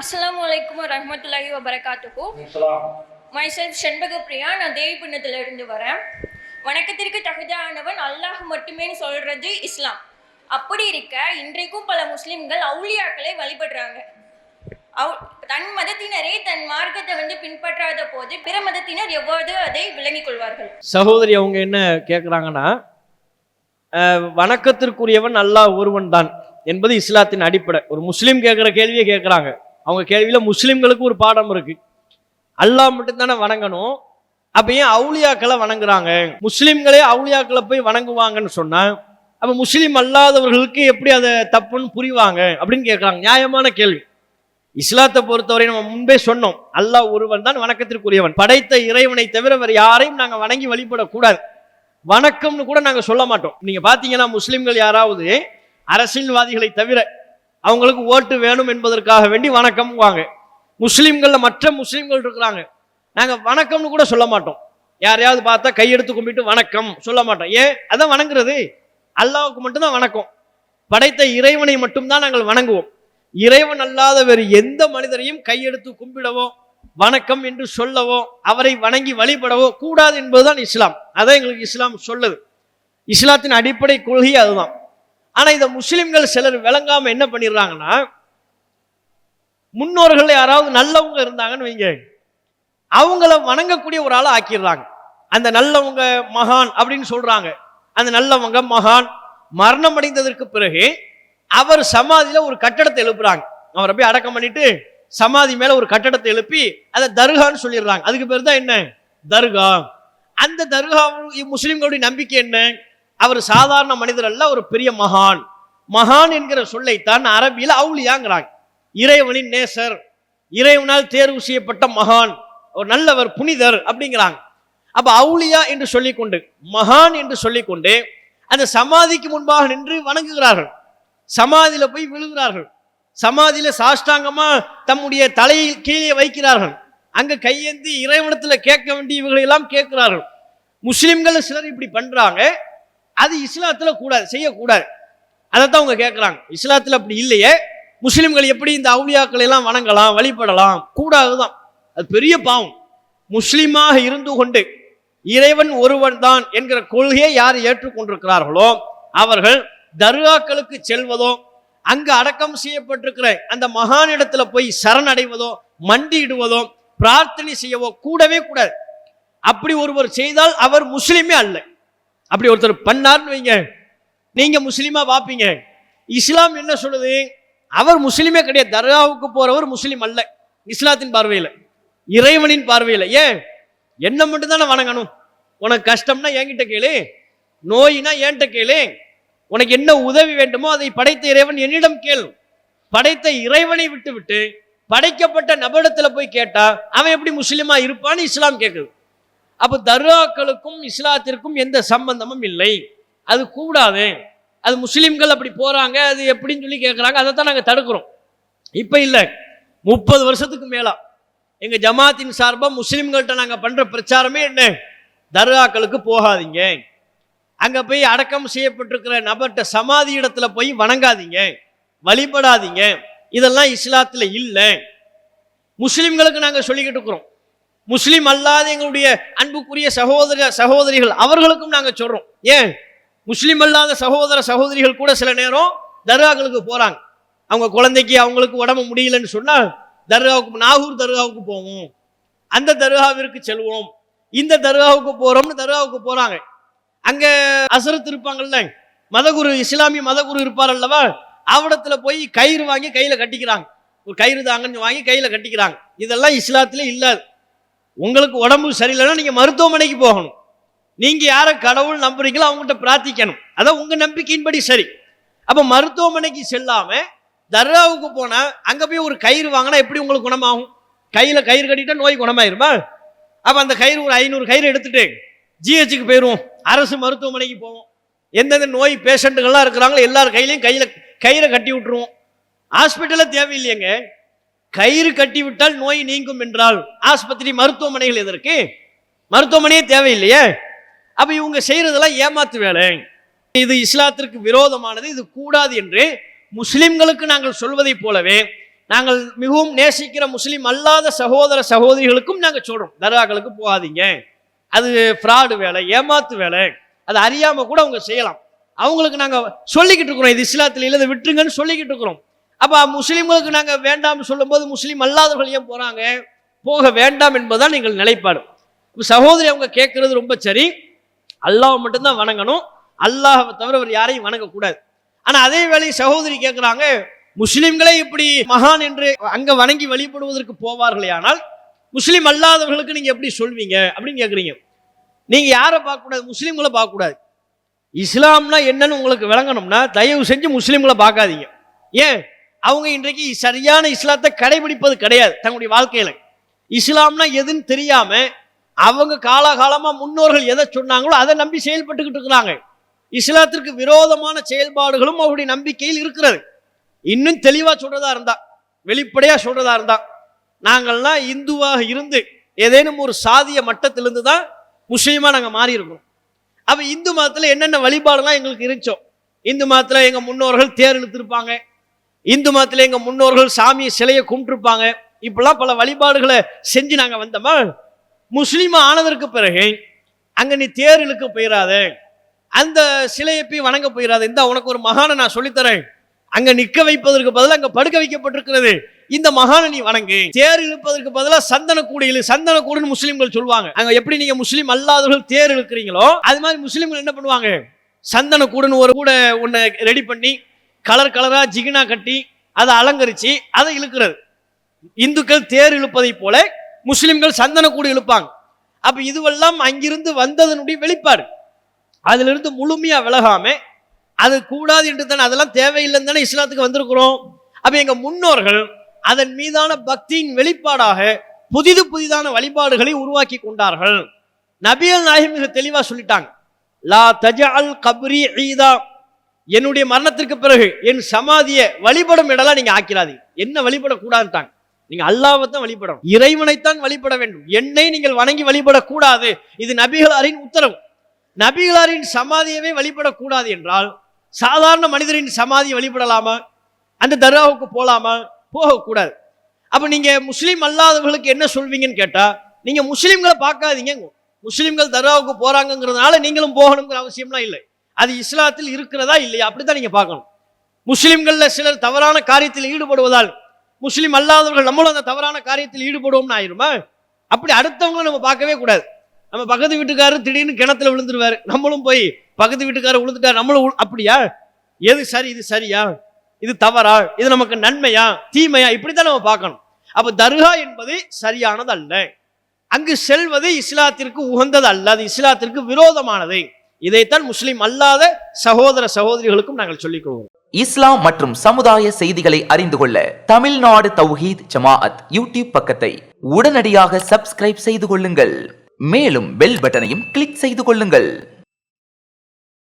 அஸ்ஸலாமு அலைக்கும் வரஹ்மத்துல்லாஹி வபரகாத்துஹு மைசெல்ஃப் செண்பக பிரியா நான் தேவிபுண்ணத்துல இருந்து வரேன். வணக்கத்திற்கு தகுதியானவன் அல்லாஹ் மட்டுமே சொல்றது இஸ்லாம். அப்படி இருக்க இன்றைக்கும் பல முஸ்லிம்கள் அவுலியாக்களை வழிபடுறாங்க. அவ் தன் மதத்தினரே தன் மார்க்கத்தை வந்து பின்பற்றாத போது பிற மதத்தினர் எவ்வாறு அதை விளங்கிக் கொள்வார்கள்? சகோதரி அவங்க என்ன கேட்குறாங்கன்னா வணக்கத்திற்குரியவன் அல்லாஹ் ஒருவன் தான் என்பது இஸ்லாத்தின் அடிப்படை. ஒரு முஸ்லீம் கேட்குற கேள்வியை கேட்குறாங்க அவங்க கேள்வியில் முஸ்லீம்களுக்கு ஒரு பாடம் இருக்கு. அல்லாஹ் மட்டும்தானே வணங்கணும். அப்போ ஏன் அவுளியாக்களை வணங்குறாங்க? முஸ்லீம்களே அவுளியாக்களை போய் வணங்குவாங்கன்னு சொன்னால் அப்போ முஸ்லீம் அல்லாதவர்களுக்கு எப்படி அதை தப்புன்னு புரிவாங்க அப்படின்னு கேட்குறாங்க. நியாயமான கேள்வி. இஸ்லாத்தை பொறுத்தவரை நம்ம முன்பே சொன்னோம் அல்லாஹ் ஒருவன் தான் வணக்கத்திற்குரியவன். படைத்த இறைவனை தவிர வேறு யாரையும் நாங்கள் வணங்கி வழிபடக்கூடாது. வணக்கம்னு கூட நாங்கள் சொல்ல மாட்டோம். நீங்க பார்த்தீங்கன்னா முஸ்லீம்கள் யாராவது அரசியல்வாதிகளை தவிர அவங்களுக்கு ஓட்டு வேணும் என்பதற்காக வேண்டி வணக்கம் வாங்க. முஸ்லீம்களில் மற்ற முஸ்லீம்கள் இருக்கிறாங்க. நாங்கள் வணக்கம்னு கூட சொல்ல மாட்டோம். யாரையாவது பார்த்தா கையெடுத்து கும்பிட்டு வணக்கம் சொல்ல மாட்டோம். ஏன்? அதான் வணங்குறது. அல்லாவுக்கு மட்டும்தான் வணக்கம். படைத்த இறைவனை மட்டும்தான் நாங்கள் வணங்குவோம். இறைவன் அல்லாத வேறு எந்த மனிதரையும் கையெடுத்து கும்பிடவோ வணக்கம் என்று சொல்லவோ அவரை வணங்கி வழிபடவோ கூடாது என்பதுதான் இஸ்லாம். அதான் எங்களுக்கு இஸ்லாம் சொல்லுது. இஸ்லாத்தின் அடிப்படை கொள்கை அதுதான். ஆனால் இதை முஸ்லிம்கள் சிலர் விளங்காமல் என்ன பண்ணிடுறாங்கன்னா முன்னோர்கள் யாராவது நல்லவங்க இருந்தாங்கன்னு வைங்க. அவங்கள வணங்கக்கூடிய ஒரு ஆளை ஆக்கிடுறாங்க. அந்த நல்லவங்க மகான் அப்படின்னு சொல்கிறாங்க அந்த நல்லவங்க மகான் மரணம் அடைந்ததற்கு பிறகு அவர் சமாதியில் ஒரு கட்டடத்தை எழுப்புறாங்க. அவரை போய் அடக்கம் பண்ணிட்டு சமாதி மேலே ஒரு கட்டடத்தை எழுப்பி அதை தர்கான்னு சொல்லிடுறாங்க. அதுக்கு பேர் தான் என்ன? தர்கா. அந்த தர்கா முஸ்லிம்களுடைய நம்பிக்கை என்ன? அவர் சாதாரண மனிதர் அல்ல ஒரு பெரிய மகான். மகான் என்கிற சொல்லைத்தான் அரபியில் அவுளியாங்கிறாங்க. இறைவனின் நேசர் இறைவனால் தேர்வு செய்யப்பட்ட மகான் ஒரு நல்லவர் புனிதர் அப்படிங்கிறாங்க. அப்ப அவுளியா என்று சொல்லிக்கொண்டு மகான் என்று சொல்லிக்கொண்டு அந்த சமாதிக்கு முன்பாக நின்று வணங்குகிறார்கள். சமாதியில போய் விழுகிறார்கள். சமாதியில சாஷ்டாங்கமா தம்முடைய தலையில் கீழே வைக்கிறார்கள். அங்க கையேந்தி இறைவனத்துல கேட்க வேண்டிய இவர்களெல்லாம் கேட்கிறார்கள். முஸ்லிம்கள் சிலர் இப்படி பண்றாங்க. அது இஸ்லாத்தில் கூடாது செய்யக்கூடாது. அதை தான் அவங்க கேட்குறாங்க இஸ்லாத்தில் அப்படி இல்லையே. முஸ்லீம்கள் எப்படி இந்த அவுளியாக்களை எல்லாம் வணங்கலாம் வழிபடலாம்? கூடாதுதான். அது பெரிய பாவம். முஸ்லீமாக இருந்து கொண்டு இறைவன் ஒருவன் தான் என்கிற கொள்கையை யார் ஏற்றுக்கொண்டிருக்கிறார்களோ அவர்கள் தர்காக்களுக்கு செல்வதோ அங்கு அடக்கம் செய்யப்பட்டிருக்கிற அந்த மகானிடத்துல போய் சரணடைவதோ மண்டியிடுவதோ பிரார்த்தனை செய்யவோ கூடவே கூடாது. அப்படி ஒருவர் செய்தால் அவர் முஸ்லீமே அல்ல. அப்படி ஒருத்தர் பண்ணார்னு வைங்க. நீங்கள் முஸ்லீமாக பார்ப்பீங்க இஸ்லாம் என்ன சொல்லுது? அவர் முஸ்லீமே கிடையாது. தர்காவுக்கு போகிறவர் முஸ்லீம் அல்ல. இஸ்லாத்தின் பார்வையில். இறைவனின் பார்வையில். ஏன்? என்ன மட்டும் தானே வணங்கணும். உனக்கு கஷ்டம்னா என்கிட்ட கேளு. நோயினா என்கிட்ட கேளு. உனக்கு என்ன உதவி வேண்டுமோ அதை படைத்த இறைவன் என்னிடம் கேள். படைத்த இறைவனை விட்டு விட்டு படைக்கப்பட்ட நபரிடத்தில் போய் கேட்டா அவன் எப்படி முஸ்லீமா இருப்பான்னு இஸ்லாம் கேட்குது அப்போ தர்காக்களுக்கும் இஸ்லாத்திற்கும் எந்த சம்பந்தமும் இல்லை. அது கூடாது. அது முஸ்லீம்கள் அப்படி போகிறாங்க அது எப்படின்னு சொல்லி கேட்குறாங்க அதை தான் நாங்கள் தடுக்கிறோம். இப்போ இல்லை. முப்பது வருஷத்துக்கு மேலா. எங்கள் ஜமாத்தின் சார்பாக முஸ்லீம்கள்கிட்ட நாங்கள் பண்ணுற பிரச்சாரமே என்ன? தர்காக்களுக்கு போகாதீங்க. அங்கே போய் அடக்கம் செய்யப்பட்டிருக்கிற நபர்கிட்ட சமாதி இடத்துல போய் வணங்காதீங்க. வழிபடாதீங்க. இதெல்லாம் இஸ்லாத்தில் இல்லை. முஸ்லீம்களுக்கு நாங்கள் சொல்லிக்கிட்டு இருக்கிறோம். முஸ்லீம் அல்லாத எங்களுடைய அன்புக்குரிய சகோதர சகோதரிகள் அவர்களுக்கும் நாங்கள் சொல்றோம். ஏன்? முஸ்லீம் அல்லாத சகோதர சகோதரிகள் கூட சில நேரம் தர்காக்களுக்கு போறாங்க. அவங்க குழந்தைக்கு அவங்களுக்கு உடம்பு முடியலன்னு சொன்னால் தர்காவுக்கு நாகூர் தர்காவுக்கு போவோம். அந்த தர்காவிற்கு செல்வோம். இந்த தர்காவுக்கு போறோம்னு தர்காவுக்கு போறாங்க. அங்க அசரத் இருப்பாங்கல்ல? மதகுரு இஸ்லாமிய மதகுரு இருப்பார் அல்லவா? அவடத்துல போய் கயிறு வாங்கி கையில கட்டிக்கிறாங்க. ஒரு கயிறு தாங்கன்னு வாங்கி கையில கட்டிக்கிறாங்க. இதெல்லாம் இஸ்லாத்துல இல்லாது. உங்களுக்கு உடம்பு சரியில்லைன்னா நீங்க மருத்துவமனைக்கு போகணும். நீங்க யாரை கடவுள் நம்புறீங்களோ அவங்ககிட்ட பிரார்த்திக்கணும். அதான் உங்க நம்பிக்கையின்படி சரி. அப்ப மருத்துவமனைக்கு செல்லாம தர்காவுக்கு போனா அங்க போய் ஒரு கயிறு வாங்கினா எப்படி உங்களுக்கு குணமாகும்? கையில கயிறு கட்டிட்டா நோய் குணமாயிருமா? அப்ப அந்த கயிறு ஒரு ஐநூறு கயிறு எடுத்துட்டு ஜிஹெச்சுக்கு போயிடுவோம் அரசு மருத்துவமனைக்கு போவோம். எந்தெந்த நோய் பேஷண்ட்டுகள்லாம் இருக்கிறாங்களோ எல்லார் கையிலையும் கையில கயிறை கட்டி விட்டுருவோம். ஹாஸ்பிட்டலில் தேவையில்லையங்க. கயிறு கட்டிவிட்டால் நோய் நீங்கும் என்றால் ஆஸ்பத்திரி மருத்துவமனைகள் எதற்கு? மருத்துவமனையே தேவையில்லையே. அப்ப இவங்க செய்யறதெல்லாம் ஏமாத்து வேலை இது இஸ்லாத்திற்கு விரோதமானது இது கூடாது என்று முஸ்லிம்களுக்கு நாங்கள் சொல்வதைப் போலவே நாங்கள் மிகவும் நேசிக்கிற முஸ்லீம் அல்லாத சகோதர சகோதரிகளுக்கும் நாங்கள் சொல்றோம். தர்காக்களுக்கு போகாதீங்க. அது ஃப்ராடு வேலை ஏமாத்து வேலை. அது அறியாம கூட அவங்க செய்யலாம். அவங்களுக்கு நாங்கள் சொல்லிக்கிட்டு இருக்கிறோம் இது இஸ்லாத்தில் இல்லை விட்டுருங்கன்னு சொல்லிக்கிட்டு இருக்கிறோம். அப்போ முஸ்லீம்களுக்கு நாங்கள் வேண்டாம்னு சொல்லும்போது முஸ்லீம் அல்லாதவர்கள் ஏன் போகிறாங்க போக வேண்டாம் என்பதுதான் எங்கள் நிலைப்பாடு. இப்போ சகோதரி அவங்க கேட்குறது ரொம்ப சரி. அல்லாவை மட்டும்தான் வணங்கணும். அல்லாஹை தவிர அவர் யாரையும் வணங்கக்கூடாது. ஆனால் அதே வேளை சகோதரி கேட்குறாங்க முஸ்லீம்களே இப்படி மகான் என்று அங்கே வணங்கி வழிபடுவதற்கு போவார்களே ஆனால் முஸ்லீம் அல்லாதவர்களுக்கு நீங்கள் எப்படி சொல்வீங்க? அப்படின்னு கேட்குறீங்க நீங்கள் யாரை பார்க்கக்கூடாது? முஸ்லீம்களை பார்க்கக்கூடாது. இஸ்லாம்னா என்னன்னு உங்களுக்கு விளங்கணும்னா தயவு செஞ்சு முஸ்லீம்களை பார்க்காதீங்க. ஏன்? அவங்க இன்றைக்கு சரியான இஸ்லாத்தை கடைபிடிப்பது கிடையாது தங்களுடைய வாழ்க்கையில. இஸ்லாம்னா எதுன்னு தெரியாம அவங்க காலாகாலமா முன்னோர்கள் எதை சொன்னாங்களோ அதை நம்பி செயல்பட்டுக்கிட்டு இருக்கிறாங்க. இஸ்லாத்திற்கு விரோதமான செயல்பாடுகளும் அவருடைய நம்பிக்கையில் இருக்கிறது. இன்னும் தெளிவா சொல்றதா இருந்தா வெளிப்படையா சொல்றதா இருந்தா நாங்கள்லாம் இந்துவாக இருந்து ஏதேனும் ஒரு சாதிய மட்டத்திலிருந்து தான் முஸ்லீமா நாங்கள் மாறி இருக்கோம் அப்ப இந்து மதத்துல என்னென்ன வழிபாடுலாம் எங்களுக்கு இருந்துச்சோ இந்து மதத்துல எங்க முன்னோர்கள் தேர் இழுத்திருப்பாங்க இந்து மதத்தில் எங்கள் முன்னோர்கள் சாமி சிலையை கும்பிட்டுருப்பாங்க. இப்பெல்லாம் பல வழிபாடுகளை செஞ்சு நாங்கள் வந்தோமா? முஸ்லீம் ஆனதற்கு பிறகு அங்கே நீ தேர் போயிடாத அந்த சிலையை போய் வணங்க போயிடாத இந்த உனக்கு ஒரு மகானை நான் சொல்லித்தரேன். அங்கே நிற்க வைப்பதற்கு பதிலாக அங்கே படுக்க வைக்கப்பட்டிருக்கிறது. இந்த மகானை நீ வணங்கு. தேர் இழுப்பதற்கு பதிலாக சந்தன கூடையில் சந்தன கூடுன்னு முஸ்லீம்கள் சொல்லுவாங்க. அங்கே எப்படி நீங்க முஸ்லீம் அல்லாதவர்கள் தேர் இழுக்கிறீங்களோ அது மாதிரி முஸ்லீம்கள் என்ன பண்ணுவாங்க? சந்தன கூடுன்னு ஒரு கூட ஒன்று ரெடி பண்ணி கலர் கலராக ஜிகினா கட்டி அதை அலங்கரித்து அதை இழுக்கிறது. இந்துக்கள் தேர் இழுப்பதை போல முஸ்லிம்கள் சந்தன கூடு இழுப்பாங்க. அப்போ இதுவெல்லாம் அங்கிருந்து வந்ததனுடைய வெளிப்பாடு. அதிலிருந்து முழுமையாக விலகாம அது கூடாது என்று தானே அதெல்லாம் தேவையில்லைன்னு தானே இஸ்லாத்துக்கு வந்திருக்கிறோம். அப்போ எங்கள் முன்னோர்கள் அதன் மீதான பக்தியின் வெளிப்பாடாக புதிது புதிதான வழிபாடுகளை உருவாக்கி கொண்டார்கள். நபியல் நாயகம் மிக தெளிவாக சொல்லிட்டாங்க. லா தஜஅல் கபரி ஈதா. என்னுடைய மரணத்திற்கு பிறகு என் சமாதியை வழிபடும் இடலாம் நீங்க ஆக்கிறாதீங்க என்ன வழிபடக்கூடாதுட்டாங்க நீங்க அல்லாவை தான் வழிபடணும். இறைவனைத்தான் வழிபட வேண்டும். என்னை நீங்கள் வணங்கி வழிபடக்கூடாது. இது நபிகளாரின் உத்தரவு. நபிகளாரின் சமாதியவே வழிபடக்கூடாது என்றால் சாதாரண மனிதரின் சமாதியை வழிபடலாமா? அந்த தர்காவுக்கு போகலாமா போகக்கூடாது. அப்போ நீங்க முஸ்லீம் அல்லாதவர்களுக்கு என்ன சொல்வீங்கன்னு கேட்டால் நீங்க முஸ்லீம்களை பார்க்காதீங்க. முஸ்லீம்கள் தர்காவுக்கு போறாங்கங்கிறதுனால நீங்களும் போகணுங்கிற அவசியம்லாம் இல்லை. அது இஸ்லாத்தில் இருக்கிறதா இல்லையா? அப்படித்தான் நீங்க பார்க்கணும். முஸ்லிம்கள்ல சிலர் தவறான காரியத்தில் ஈடுபடுவதால் முஸ்லிம் அல்லாதவர்கள் நம்மளும் அந்த தவறான காரியத்தில் ஈடுபடுவோம்னு ஆயிருமா? அப்படி அடுத்தவங்களை நம்ம பார்க்கவே கூடாது. நம்ம பக்கத்து வீட்டுக்காரர் திடீர்னு கிணத்துல விழுந்துருவாரு. நம்மளும் போய் பக்கத்து வீட்டுக்காரர் விழுந்துட்டார் நம்மளும் அப்படியா? எது சரி இது சரியா? இது தவறா? இது நமக்கு நன்மையா? தீமையா? இப்படித்தான் நம்ம பார்க்கணும். அப்ப தர்கா என்பது சரியானது அல்ல அங்கு செல்வது இஸ்லாத்திற்கு உகந்தது அல்ல அது இஸ்லாத்திற்கு விரோதமானது. இதைத்தான் முஸ்லிம் அல்லாத சகோதர சகோதரிகளுக்கும் நாங்கள் சொல்லிக் கொள்வோம். இஸ்லாம் மற்றும் சமுதாய செய்திகளை அறிந்து கொள்ள தமிழ்நாடு தௌஹீத் ஜமாஅத் யூடியூப் பக்கத்தை உடனடியாக சப்ஸ்கிரைப் செய்து கொள்ளுங்கள். மேலும் பெல் பட்டனையும் கிளிக் செய்து கொள்ளுங்கள்.